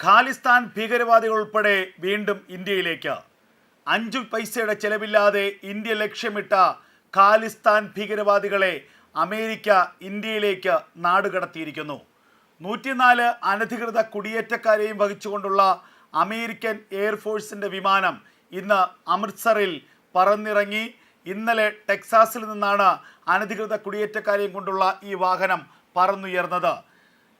ഖാലിസ്ഥാൻ ഭീകരവാദികൾ ഉൾപ്പെടെ വീണ്ടും ഇന്ത്യയിലേക്ക്. അഞ്ചു പൈസയുടെ ചെലവില്ലാതെ ഇന്ത്യ ലക്ഷ്യമിട്ട ഖാലിസ്ഥാൻ ഭീകരവാദികളെ അമേരിക്ക ഇന്ത്യയിലേക്ക് നാടുകടത്തിയിരിക്കുന്നു. നൂറ്റിനാല് അനധികൃത കുടിയേറ്റക്കാരെയും വഹിച്ചുകൊണ്ടുള്ള അമേരിക്കൻ എയർഫോഴ്സിന്റെ വിമാനം ഇന്ന് അമൃത്സറിൽ പറന്നിറങ്ങി. ഇന്നലെ ടെക്സാസിൽ നിന്നാണ് അനധികൃത കുടിയേറ്റക്കാരെയും കൊണ്ടുള്ള ഈ വാഹനം പറന്നുയർന്നത്.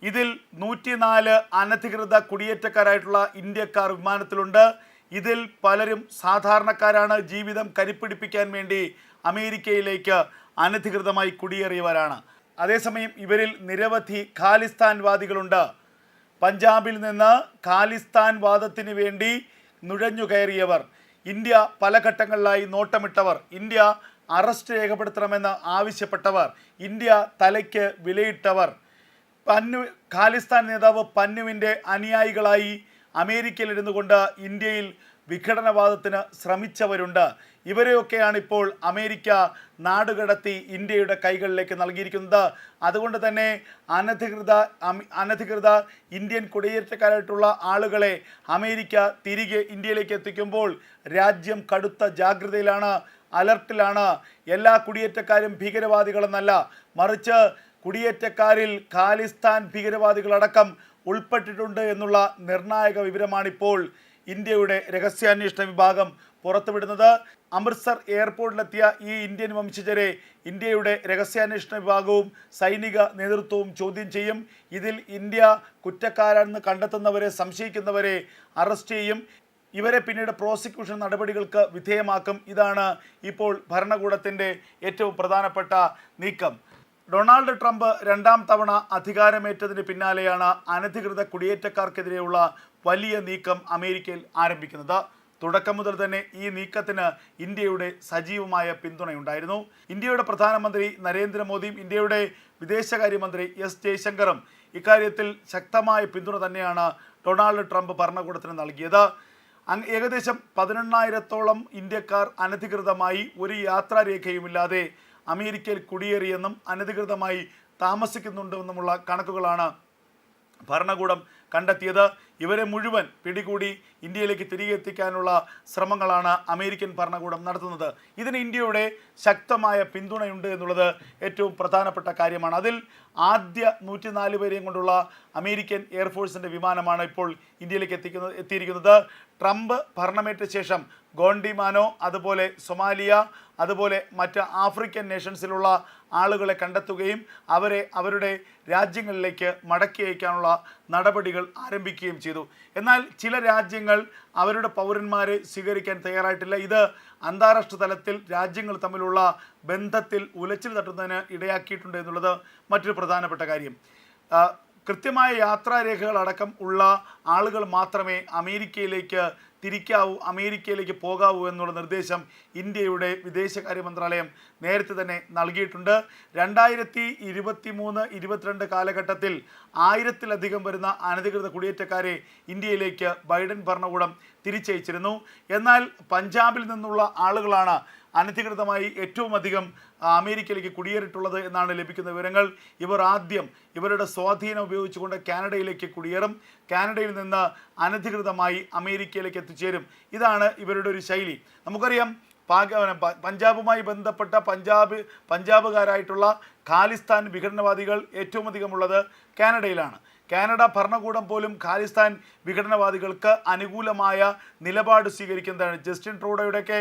ഇതിൽ നൂറ്റിനാല് അനധികൃത കുടിയേറ്റക്കാരായിട്ടുള്ള ഇന്ത്യക്കാർ വിമാനത്തിലുണ്ട്. ഇതിൽ പലരും സാധാരണക്കാരാണ് ജീവിതം കരിപ്പിടിപ്പിക്കാൻ വേണ്ടി അമേരിക്കയിലേക്ക് അനധികൃതമായി കുടിയേറിയവരാണ്. അതേസമയം ഇവരിൽ നിരവധി ഖാലിസ്ഥാൻവാദികളുണ്ട്. പഞ്ചാബിൽ നിന്ന് ഖാലിസ്ഥാൻ വാദത്തിന് വേണ്ടി നുഴഞ്ഞു കയറിയവർ. ഇന്ത്യ പല ഘട്ടങ്ങളിലായി നോട്ടമിട്ടവർ. ഇന്ത്യ അറസ്റ്റ് രേഖപ്പെടുത്തണമെന്ന് ആവശ്യപ്പെട്ടവർ. ഇന്ത്യ തലയ്ക്ക് വിലയിട്ടവർ. പന്നു ഖാലിസ്ഥാൻ നേതാവ് പന്നുവിന്റെ അനുയായികളായി അമേരിക്കയിൽ ഇരുന്നു കൊണ്ട് ഇന്ത്യയിൽ വിഘടനവാദത്തിന് ശ്രമിച്ചവരുണ്ട്. ഇവരെയൊക്കെയാണ് ഇപ്പോൾ അമേരിക്ക നാടുകടത്തി ഇന്ത്യയുടെ കൈകളിലേക്ക് നൽകിയിരിക്കുന്നത്. അതുകൊണ്ട് തന്നെ അനധികൃത അനധികൃത ഇന്ത്യൻ കുടിയേറ്റക്കാരായിട്ടുള്ള ആളുകളെ അമേരിക്ക തിരികെ ഇന്ത്യയിലേക്ക് എത്തിക്കുമ്പോൾ രാജ്യം കടുത്ത ജാഗ്രതയിലാണ് അലർട്ടിലാണ്. എല്ലാ കുടിയേറ്റക്കാരും ഭീകരവാദികളെന്നല്ല മറിച്ച് കുടിയേറ്റക്കാരിൽ ഖാലിസ്ഥാൻ ഭീകരവാദികളടക്കം ഉൾപ്പെട്ടിട്ടുണ്ട് എന്നുള്ള നിർണായക വിവരമാണിപ്പോൾ ഇന്ത്യയുടെ രഹസ്യാന്വേഷണ വിഭാഗം പുറത്തുവിടുന്നത്. അമൃത്സർ എയർപോർട്ടിലെത്തിയ ഈ ഇന്ത്യൻ വംശജരെ ഇന്ത്യയുടെ രഹസ്യാന്വേഷണ വിഭാഗവും സൈനിക നേതൃത്വവും ചോദ്യം ചെയ്യും. ഇതിൽ ഇന്ത്യ കുറ്റക്കാരാണെന്ന് കണ്ടെത്തുന്നവരെ സംശയിക്കുന്നവരെ അറസ്റ്റ് ചെയ്യും. ഇവരെ പിന്നീട് പ്രോസിക്യൂഷൻ നടപടികൾക്ക് വിധേയമാക്കും. ഇതാണ് ഇപ്പോൾ ഭരണകൂടത്തിന്റെ ഏറ്റവും പ്രധാനപ്പെട്ട നീക്കം. ഡൊണാൾഡ് ട്രംപ് രണ്ടാം തവണ അധികാരമേറ്റതിന് പിന്നാലെയാണ് അനധികൃത കുടിയേറ്റക്കാർക്കെതിരെയുള്ള വലിയ നീക്കം അമേരിക്കയിൽ ആരംഭിക്കുന്നത്. തുടക്കം മുതൽ തന്നെ ഈ നീക്കത്തിന് ഇന്ത്യയുടെ സജീവമായ പിന്തുണയുണ്ടായിരുന്നു. ഇന്ത്യയുടെ പ്രധാനമന്ത്രി നരേന്ദ്രമോദിയും ഇന്ത്യയുടെ വിദേശകാര്യമന്ത്രി എസ് ജയശങ്കറും ഇക്കാര്യത്തിൽ ശക്തമായ പിന്തുണ തന്നെയാണ് ഡൊണാൾഡ് ട്രംപ് ഭരണകൂടത്തിന് നൽകിയത്. ഏകദേശം പതിനെണ്ണായിരത്തോളം ഇന്ത്യക്കാർ അനധികൃതമായി ഒരു യാത്രാരേഖയുമില്ലാതെ അമേരിക്കയിൽ കുടിയേറിയെന്നും അനധികൃതമായി താമസിക്കുന്നുണ്ടെന്നുമുള്ള കണക്കുകളാണ് ഭരണകൂടം കണ്ടെത്തിയത്. ഇവരെ മുഴുവൻ പിടികൂടി ഇന്ത്യയിലേക്ക് തിരികെ എത്തിക്കാനുള്ള ശ്രമങ്ങളാണ് അമേരിക്കൻ ഭരണകൂടം നടത്തുന്നത്. ഇതിന് ഇന്ത്യയുടെ ശക്തമായ പിന്തുണയുണ്ട് എന്നുള്ളത് ഏറ്റവും പ്രധാനപ്പെട്ട കാര്യമാണ്. അതിൽ ആദ്യ നൂറ്റിനാല് പേരെയും കൊണ്ടുള്ള അമേരിക്കൻ എയർഫോഴ്സിന്റെ വിമാനമാണ് ഇപ്പോൾ ഇന്ത്യയിലേക്ക് എത്തിക്കുന്നത് എത്തിയിരിക്കുന്നത്. ട്രംപ് ഭരണമേറ്റ ശേഷം ഗോണ്ടിമാനോ അതുപോലെ സൊമാലിയ അതുപോലെ മറ്റ് ആഫ്രിക്കൻ നേഷൻസിലുള്ള ആളുകളെ കണ്ടെത്തുകയും അവരെ അവരുടെ രാജ്യങ്ങളിലേക്ക് മടക്കി അയക്കാനുള്ള നടപടികൾ ആരംഭിക്കുകയും ചെയ്തു. എന്നാൽ ചില രാജ്യങ്ങൾ അവരുടെ പൗരന്മാരെ സ്വീകരിക്കാൻ തയ്യാറായിട്ടില്ല. ഇത് അന്താരാഷ്ട്ര തലത്തിൽ രാജ്യങ്ങൾ തമ്മിലുള്ള ബന്ധത്തിൽ ഉലച്ചിൽ തട്ടുന്നതിന് ഇടയാക്കിയിട്ടുണ്ട് എന്നുള്ളത് മറ്റൊരു പ്രധാനപ്പെട്ട കാര്യം. കൃത്യമായ യാത്രാരേഖകളടക്കം ഉള്ള ആളുകൾ മാത്രമേ അമേരിക്കയിലേക്ക് തിരിക്കാവൂ അമേരിക്കയിലേക്ക് പോകാവൂ എന്നുള്ള നിർദ്ദേശം ഇന്ത്യയുടെ വിദേശകാര്യ മന്ത്രാലയം നേരത്തെ തന്നെ നൽകിയിട്ടുണ്ട്. രണ്ടായിരത്തി ഇരുപത്തി മൂന്ന് ഇരുപത്തിരണ്ട് കാലഘട്ടത്തിൽ ആയിരത്തിലധികം വരുന്ന അനധികൃത കുടിയേറ്റക്കാരെ ഇന്ത്യയിലേക്ക് ബൈഡൻ ഭരണകൂടം തിരിച്ചയച്ചിരുന്നു. എന്നാൽ പഞ്ചാബിൽ നിന്നുള്ള ആളുകളാണ് അനധികൃതമായി ഏറ്റവും അധികം അമേരിക്കയിലേക്ക് കുടിയേറിയിട്ടുള്ളത് എന്നാണ് ലഭിക്കുന്ന വിവരങ്ങൾ. ഇവർ ആദ്യം ഇവരുടെ സ്വാധീനം ഉപയോഗിച്ചുകൊണ്ട് കാനഡയിലേക്ക് കുടിയേറും. കാനഡയിൽ നിന്ന് അനധികൃതമായി അമേരിക്കയിലേക്ക് എത്തിച്ചേരും. ഇതാണ് ഇവരുടെ ഒരു ശൈലി. നമുക്കറിയാം പാക പഞ്ചാബുമായി ബന്ധപ്പെട്ട പഞ്ചാബ് പഞ്ചാബുകാരായിട്ടുള്ള ഖാലിസ്ഥാൻ വിഘടനവാദികൾ ഏറ്റവും അധികമുള്ളത് കാനഡയിലാണ്. കാനഡ ഭരണകൂടം പോലും ഖാലിസ്ഥാൻ വിഘടനവാദികൾക്ക് അനുകൂലമായ നിലപാട് സ്വീകരിക്കുന്നതാണ്. ജസ്റ്റിൻ ട്രൂഡോയുടെയൊക്കെ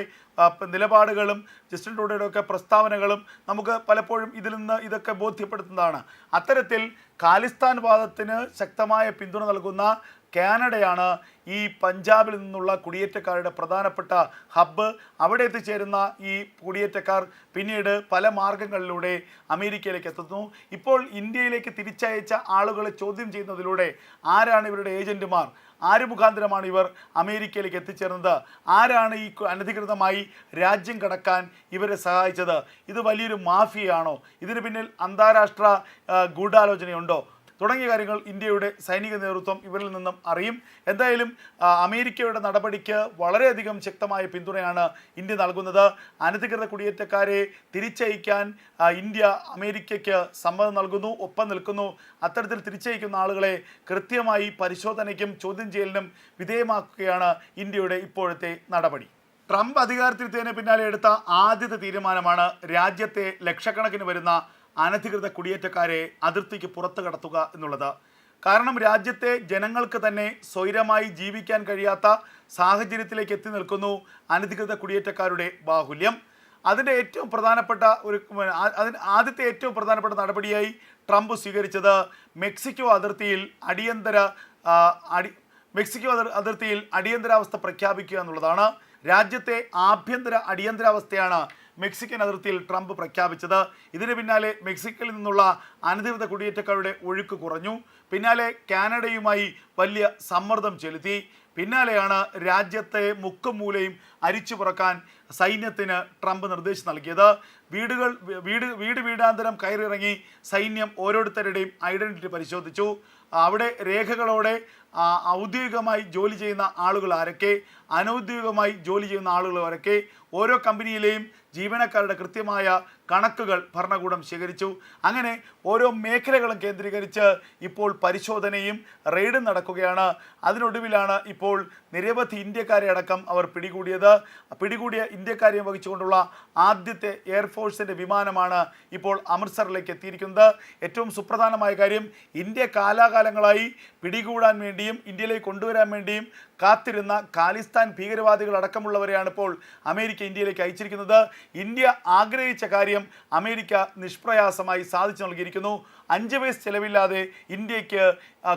നിലപാടുകളും ജസ്റ്റിൻ ട്രൂഡോയുടെയൊക്കെ പ്രസ്താവനകളും നമുക്ക് പലപ്പോഴും ഇതിൽ നിന്ന് ഇതൊക്കെ ബോധ്യപ്പെടുത്തുന്നതാണ്. അത്തരത്തിൽ ഖാലിസ്ഥാൻ വാദത്തിന് ശക്തമായ പിന്തുണ നൽകുന്ന കാനഡയാണ് ഈ പഞ്ചാബിൽ നിന്നുള്ള കുടിയേറ്റക്കാരുടെ പ്രധാനപ്പെട്ട ഹബ്ബ്. അവിടെ എത്തിച്ചേരുന്ന ഈ കുടിയേറ്റക്കാർ പിന്നീട് പല മാർഗങ്ങളിലൂടെ അമേരിക്കയിലേക്ക് എത്തുന്നു. ഇപ്പോൾ ഇന്ത്യയിലേക്ക് തിരിച്ചയച്ച ആളുകളെ ചോദ്യം ചെയ്യുന്നതിലൂടെ ആരാണ് ഇവരുടെ ഏജന്റുമാർ? ആര് മുഖാന്തരമാണ് ഇവർ അമേരിക്കയിലേക്ക് എത്തിച്ചേർന്നത്? ആരാണ് ഈ അനധികൃതമായി രാജ്യം കടക്കാൻ ഇവരെ സഹായിച്ചത്? ഇത് വലിയൊരു മാഫിയയാണോ? ഇതിന് പിന്നിൽ അന്താരാഷ്ട്ര ഗൂഢാലോചനയുണ്ടോ? തുടങ്ങിയ കാര്യങ്ങൾ ഇന്ത്യയുടെ സൈനിക നേതൃത്വം ഇവരിൽ നിന്നും അറിയും. എന്തായാലും അമേരിക്കയുടെ നടപടിക്ക് വളരെയധികം ശക്തമായ പിന്തുണയാണ് ഇന്ത്യ നൽകുന്നത്. അനധികൃത കുടിയേറ്റക്കാരെ തിരിച്ചയക്കാൻ ഇന്ത്യ അമേരിക്കയ്ക്ക് സമ്മതം നൽകുന്നു ഒപ്പം നിൽക്കുന്നു. അത്തരത്തിൽ തിരിച്ചയക്കുന്ന ആളുകളെ കൃത്യമായി പരിശോധനയ്ക്കും ചോദ്യം ചെയ്യലിനും വിധേയമാക്കുകയാണ് ഇന്ത്യയുടെ ഇപ്പോഴത്തെ നടപടി. ട്രംപ് അധികാരത്തിലെത്തിയതിന് പിന്നാലെ എടുത്ത ആദ്യത്തെ തീരുമാനമാണ് രാജ്യത്തെ ലക്ഷക്കണക്കിന് വരുന്ന അനധികൃത കുടിയേറ്റക്കാരെ അതിർത്തിക്ക് പുറത്തു കടത്തുക എന്നുള്ളത്. കാരണം രാജ്യത്തെ ജനങ്ങൾക്ക് തന്നെ സ്വൈരമായി ജീവിക്കാൻ കഴിയാത്ത സാഹചര്യത്തിലേക്ക് എത്തി നിൽക്കുന്നു അനധികൃത കുടിയേറ്റക്കാരുടെ ബാഹുല്യം. അതിന്റെ ഏറ്റവും പ്രധാനപ്പെട്ട ഒരു അതിന് ആദ്യത്തെ ഏറ്റവും പ്രധാനപ്പെട്ട നടപടിയായി ട്രംപ് സ്വീകരിച്ചത് മെക്സിക്കോ അതിർത്തിയിൽ അടിയന്തര അടി മെക്സിക്കോ അതിർ അതിർത്തിയിൽ അടിയന്തരാവസ്ഥ പ്രഖ്യാപിക്കുക എന്നുള്ളതാണ്. രാജ്യത്തെ ആഭ്യന്തര അടിയന്തരാവസ്ഥയാണ് മെക്സിക്കൻ അതിർത്തിയിൽ ട്രംപ് പ്രഖ്യാപിച്ചത്. ഇതിന് പിന്നാലെ മെക്സിക്കോയിൽ നിന്നുള്ള അനധികൃത കുടിയേറ്റക്കാരുടെ ഒഴുക്ക് കുറഞ്ഞു. പിന്നാലെ കാനഡയുമായി വലിയ സമ്മർദ്ദം ചെലുത്തി. പിന്നാലെയാണ് രാജ്യത്തെ മുക്കും മൂലയും അരിച്ചു പുറക്കാൻ സൈന്യത്തിന് ട്രംപ് നിർദ്ദേശം നൽകിയത്. വീടുകൾ വീട് വീട് വീടാന്തരം കയറിയിറങ്ങി സൈന്യം ഓരോരുത്തരുടെയും ഐഡന്റിറ്റി പരിശോധിച്ചു. അവിടെ രേഖകളോടെ ഔദ്യോഗികമായി ജോലി ചെയ്യുന്ന ആളുകൾ ആരൊക്കെ? അനൗദ്യോഗികമായി ജോലി ചെയ്യുന്ന ആളുകൾ ആരൊക്കെ? ഓരോ കമ്പനിയിലെയും ജീവനക്കാരുടെ കൃത്യമായ കണക്കുകൾ ഭരണകൂടം ശേഖരിച്ചു. അങ്ങനെ ഓരോ മേഖലകളും കേന്ദ്രീകരിച്ച് ഇപ്പോൾ പരിശോധനയും റെയ്ഡും നടക്കുകയാണ്. അതിനൊടുവിലാണ് ഇപ്പോൾ നിരവധി ഇന്ത്യക്കാരെ അടക്കം അവർ പിടികൂടിയത്. പിടികൂടിയ ഇന്ത്യക്കാരെ വഹിച്ചുകൊണ്ടുള്ള ആദ്യത്തെ എയർഫോഴ്സിന്റെ വിമാനമാണ് ഇപ്പോൾ അമൃത്സറിലേക്ക് എത്തിയിരിക്കുന്നത്. ഏറ്റവും സുപ്രധാനമായ കാര്യം ഇന്ത്യ കാലാകാലങ്ങളായി പിടികൂടാൻ വേണ്ടിയും ഇന്ത്യയിലേക്ക് കൊണ്ടുവരാൻ വേണ്ടിയും കാത്തിരുന്ന ഖാലിസ്ഥാൻ ഭീകരവാദികൾ അടക്കമുള്ളവരെയാണ് ഇപ്പോൾ അമേരിക്ക ഇന്ത്യയിലേക്ക് അയച്ചിരിക്കുന്നത്. ഇന്ത്യ ആഗ്രഹിച്ച കാര്യം അമേരിക്ക നിഷ്പ്രയാസമായി സാധിച്ചു നൽകിയിരിക്കുന്നു. അഞ്ച് വയസ്സ് ചെലവില്ലാതെ ഇന്ത്യയ്ക്ക്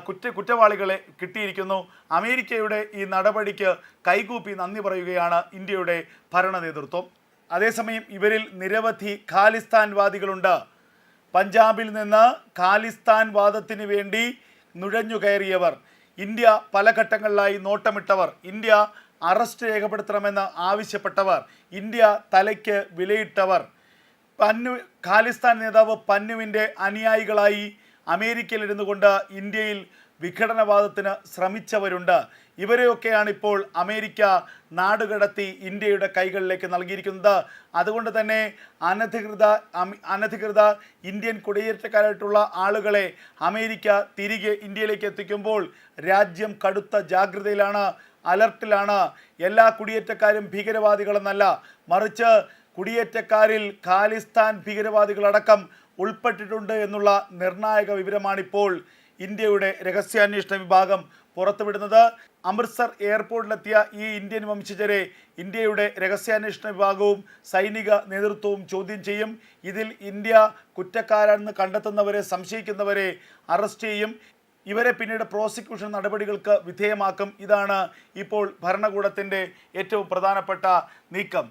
കുറ്റ കുറ്റവാളികളെ കിട്ടിയിരിക്കുന്നു. അമേരിക്കയുടെ ഈ നടപടിക്ക് കൈകൂപ്പി നന്ദി പറയുകയാണ് ഇന്ത്യയുടെ ഭരണ നേതൃത്വം. അതേസമയം ഇവരിൽ നിരവധി ഖാലിസ്ഥാൻവാദികളുണ്ട്. പഞ്ചാബിൽ നിന്ന് ഖാലിസ്ഥാൻ വാദത്തിന് വേണ്ടി നുഴഞ്ഞു കയറിയവർ. ഇന്ത്യ പല ഘട്ടങ്ങളിലായി നോട്ടമിട്ടവർ. ഇന്ത്യ അറസ്റ്റ് രേഖപ്പെടുത്തണമെന്ന് ആവശ്യപ്പെട്ടവർ. ഇന്ത്യ തലയ്ക്ക് വിലയിട്ടവർ. പന്നു ഖാലിസ്ഥാൻ നേതാവ് പന്നുവിന്റെ അനുയായികളായി അമേരിക്കയിൽ കൊണ്ട് ഇന്ത്യയിൽ വിഘടനവാദത്തിന് ശ്രമിച്ചവരുണ്ട്. ഇവരെയൊക്കെയാണ് ഇപ്പോൾ അമേരിക്ക നാടുകടത്തി ഇന്ത്യയുടെ കൈകളിലേക്ക് നൽകിയിരിക്കുന്നത്. അതുകൊണ്ട് തന്നെ അനധികൃത അനധികൃത ഇന്ത്യൻ കുടിയേറ്റക്കാരായിട്ടുള്ള ആളുകളെ അമേരിക്ക തിരികെ ഇന്ത്യയിലേക്ക് എത്തിക്കുമ്പോൾ രാജ്യം കടുത്ത ജാഗ്രതയിലാണ് അലർട്ടിലാണ്. എല്ലാ കുടിയേറ്റക്കാരും ഭീകരവാദികളെന്നല്ല മറിച്ച് കുടിയേറ്റക്കാരിൽ ഖാലിസ്ഥാൻ ഭീകരവാദികളടക്കം ഉൾപ്പെട്ടിട്ടുണ്ട് എന്നുള്ള നിർണായക വിവരമാണിപ്പോൾ ഇന്ത്യയുടെ രഹസ്യാന്വേഷണ വിഭാഗം പുറത്തുവിടുന്നത്. അമൃത്സർ എയർപോർട്ടിലെത്തിയ ഈ ഇന്ത്യൻ വംശജരെ ഇന്ത്യയുടെ രഹസ്യാന്വേഷണ വിഭാഗവും സൈനിക നേതൃത്വവും ചോദ്യം ചെയ്യും. ഇതിൽ ഇന്ത്യ കുറ്റക്കാരാണെന്ന് കണ്ടെത്തുന്നവരെ സംശയിക്കുന്നവരെ അറസ്റ്റ് ചെയ്യും. ഇവരെ പിന്നീട് പ്രോസിക്യൂഷൻ നടപടികൾക്ക് വിധേയമാക്കും. ഇതാണ് ഇപ്പോൾ ഭരണകൂടത്തിന്റെ ഏറ്റവും പ്രധാനപ്പെട്ട നീക്കം.